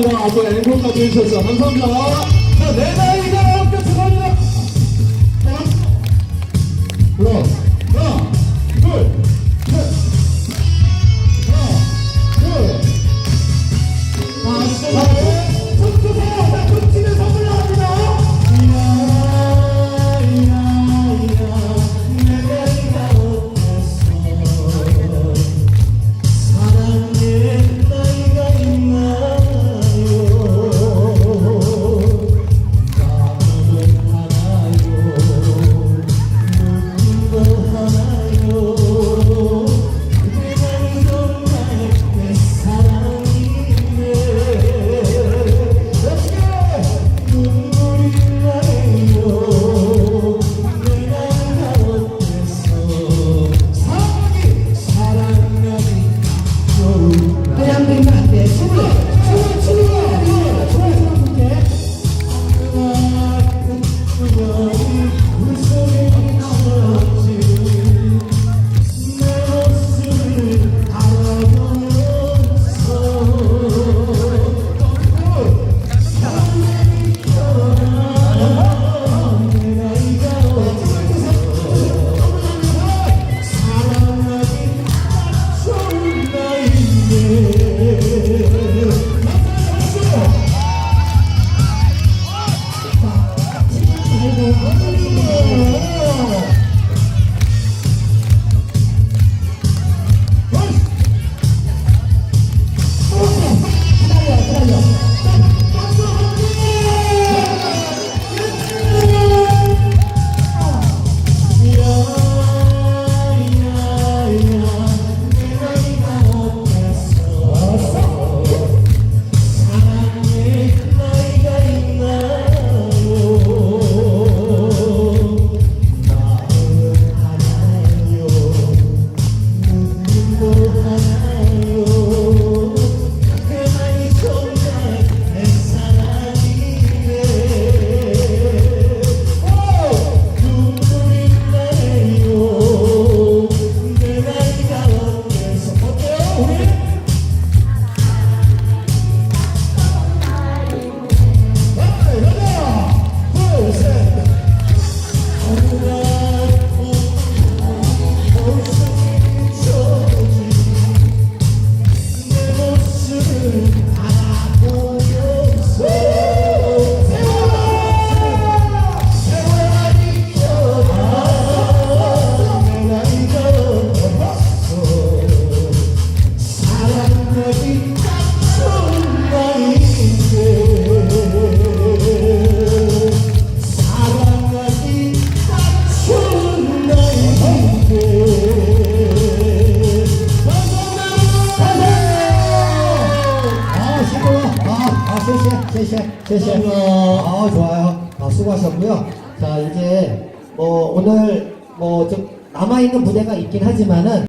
감사합니다. 또 앵콜까지 해주셔서 감사합니다. 자, 내 나이가 축하합니다. 하나, 하 기 아, 쉐쉐. 아, 좋아요. 아, 수고하셨고요. 자, 이제 뭐 오늘 뭐 좀 남아 있는 무대가 있긴 하지만은